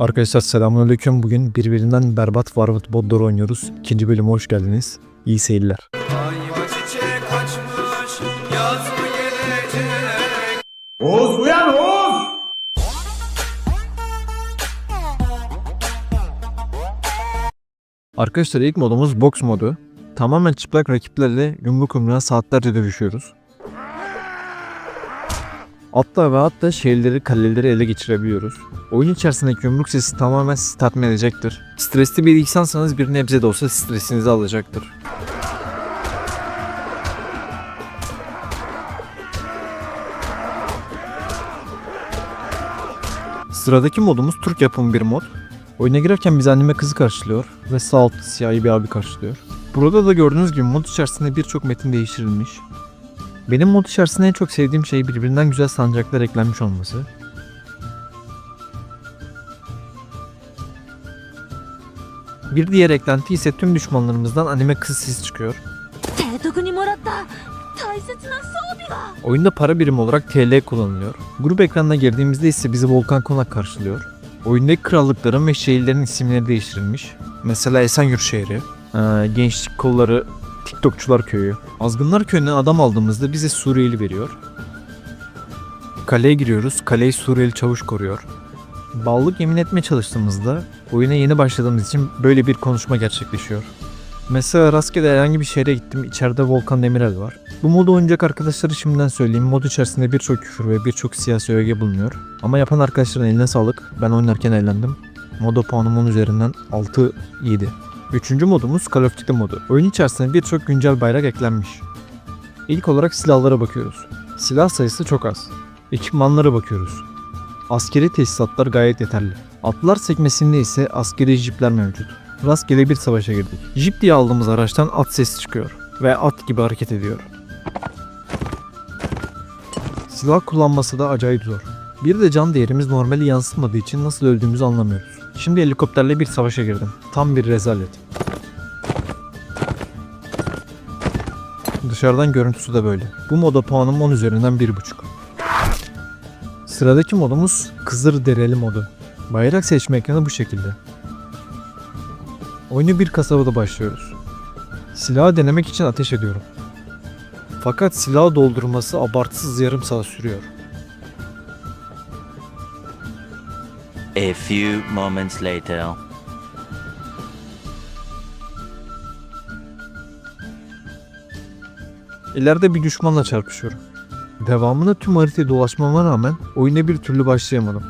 Arkadaşlar selamünaleyküm. Bugün birbirinden berbat Warwood modları oynuyoruz. İkinci bölüme hoş geldiniz. İyi seyirler. Oğuz uyan Oğuz! Arkadaşlar ilk modumuz box modu. Tamamen çıplak rakiplerle yumruk yumruğa saatlerce dövüşüyoruz. Hatta ve hatta şehirleri, kaleleri ele geçirebiliyoruz. Oyun içerisindeki yumruk sesi tamamen sizi tatmin edecektir. Stresli bir insansanız bir nebze de olsa stresinizi alacaktır. Sıradaki modumuz Türk yapımı bir mod. Oyuna girerken bizi anime kızı karşılıyor ve sağ altta siyahi bir abi karşılıyor. Burada da gördüğünüz gibi mod içerisinde birçok metin değiştirilmiş. Benim mod içerisinde en çok sevdiğim şey birbirinden güzel sancaklar eklenmiş olması. Bir diğer eklenti ise tüm düşmanlarımızdan anime kız sesi çıkıyor. Oyunda para birimi olarak TL kullanılıyor. Grup ekranına girdiğimizde ise bizi Volkan Konak karşılıyor. Oyundaki krallıkların ve şehirlerin isimleri değiştirilmiş. Mesela Esenyurt şehri, ee, gençlik kolları TikTokçular Köyü. Azgınlar Köyü'ne adam aldığımızda bize Suriyeli veriyor. Kaleye giriyoruz, kaleyi Suriyeli çavuş koruyor. Bağlılık yemin etmeye çalıştığımızda oyuna yeni başladığımız için böyle bir konuşma gerçekleşiyor. Mesela rastgele herhangi bir şehre gittim. İçeride Volkan Demirel var. Bu modu oynayacak arkadaşları şimdiden söyleyeyim. Mod içerisinde birçok küfür ve birçok siyasi öge bulunuyor. Ama yapan arkadaşların eline sağlık. Ben oynarken eğlendim. Moda puanım 10 üzerinden 6-7. Üçüncü modumuz Call of Duty modu. Oyun içerisinde birçok güncel bayrak eklenmiş. İlk olarak silahlara bakıyoruz. Silah sayısı çok az. Ekipmanlara bakıyoruz. Askeri tesisatlar gayet yeterli. Atlar sekmesinde ise askeri jipler mevcut. Rastgele bir savaşa girdik. Jip diye aldığımız araçtan at sesi çıkıyor ve at gibi hareket ediyor. Silah kullanması da acayip zor. Bir de can değerimiz normali yansıtmadığı için nasıl öldüğümüzü anlamıyoruz. Şimdi helikopterle bir savaşa girdim. Tam bir rezalet. Dışarıdan görüntüsü de böyle. Bu moda puanım 10 üzerinden 1.5. Sıradaki modumuz Kızır Dereli modu. Bayrak seçme ekranı bu şekilde. Oyunu bir kasabada başlıyoruz. Silahı denemek için ateş ediyorum. Fakat silah doldurması abartısız yarım saat sürüyor. A few moments later. İleride bir düşmanla çarpışıyorum. Devamında tüm haritayı dolaşmama rağmen oyuna bir türlü başlayamadım.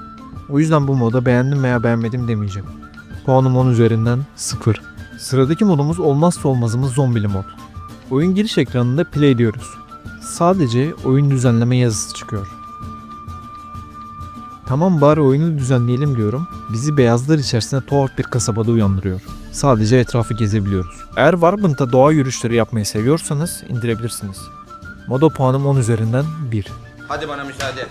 O yüzden bu moda beğendim veya beğenmedim demeyeceğim. Puanım 10 üzerinden 0. Sıradaki modumuz olmazsa olmazımız zombili mod. Oyun giriş ekranında play diyoruz. Sadece oyun düzenleme yazısı çıkıyor. Tamam bari oyunu düzenleyelim diyorum. Bizi beyazlar içerisinde tuhaf bir kasabada uyandırıyor. Sadece etrafı gezebiliyoruz. Eğer Warband'da doğa yürüyüşleri yapmayı seviyorsanız indirebilirsiniz. Modo puanım 10 üzerinden 1. Hadi bana müsaade.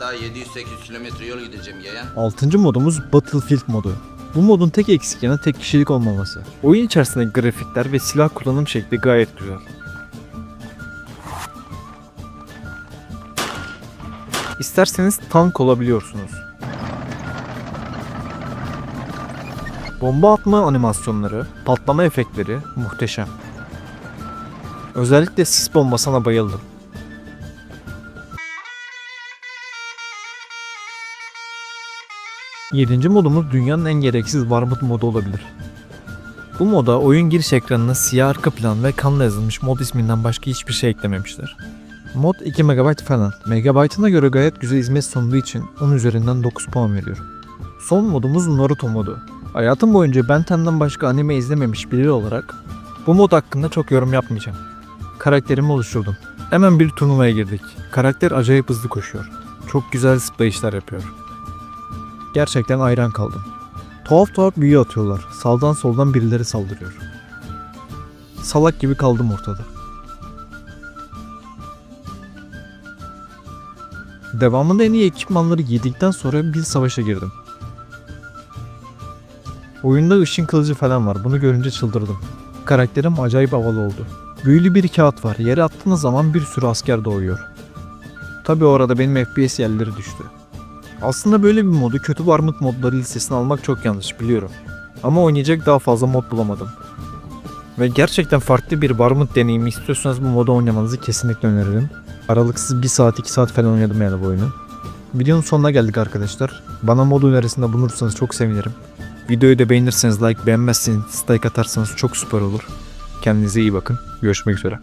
Daha 700-800 kilometre yol gideceğim yayan. 6. modumuz Battlefield modu. Bu modun tek eksik yanı tek kişilik olmaması. Oyun içerisindeki grafikler ve silah kullanım şekli gayet güzel. İsterseniz tank olabiliyorsunuz. Bomba atma animasyonları, patlama efektleri muhteşem. Özellikle sis bombasına bayıldım. Yedinci modumuz dünyanın en gereksiz Warmut modu olabilir. Bu moda oyun giriş ekranına siyah arka plan ve kanla yazılmış mod isminden başka hiçbir şey eklememişler. Mod 2 MB falan. Megabaytına göre gayet güzel hizmet sunduğu için 10 üzerinden 9 puan veriyorum. Son modumuz Naruto modu. Hayatım boyunca Ben 10'den başka anime izlememiş biri olarak bu mod hakkında çok yorum yapmayacağım. Karakterimi oluşturdum. Hemen bir turnuvaya girdik. Karakter acayip hızlı koşuyor. Çok güzel zıplayışlar yapıyor. Gerçekten hayran kaldım. Tuhaf tuhaf büyü atıyorlar. Saldan soldan birileri saldırıyor. Salak gibi kaldım ortada. Devamında en iyi ekipmanları giydikten sonra bir savaşa girdim. Oyunda ışın kılıcı falan var. Bunu görünce çıldırdım. Karakterim acayip havalı oldu. Büyülü bir kağıt var. Yere attığınız zaman bir sürü asker doğuyor. Tabi orada benim FPS yerleri düştü. Aslında böyle bir modu kötü Varmut modları listesine almak çok yanlış biliyorum. Ama oynayacak daha fazla mod bulamadım. Ve gerçekten farklı bir Varmut deneyimi istiyorsanız bu modu oynamanızı kesinlikle öneririm. Aralıksız 1 saat 2 saat falan oynadım yani bu oyunu. Videonun sonuna geldik arkadaşlar. Bana mod önerisinde bulunursanız çok sevinirim. Videoyu da beğenirseniz like, beğenmezseniz dislike atarsanız çok süper olur. Kendinize iyi bakın. Görüşmek üzere.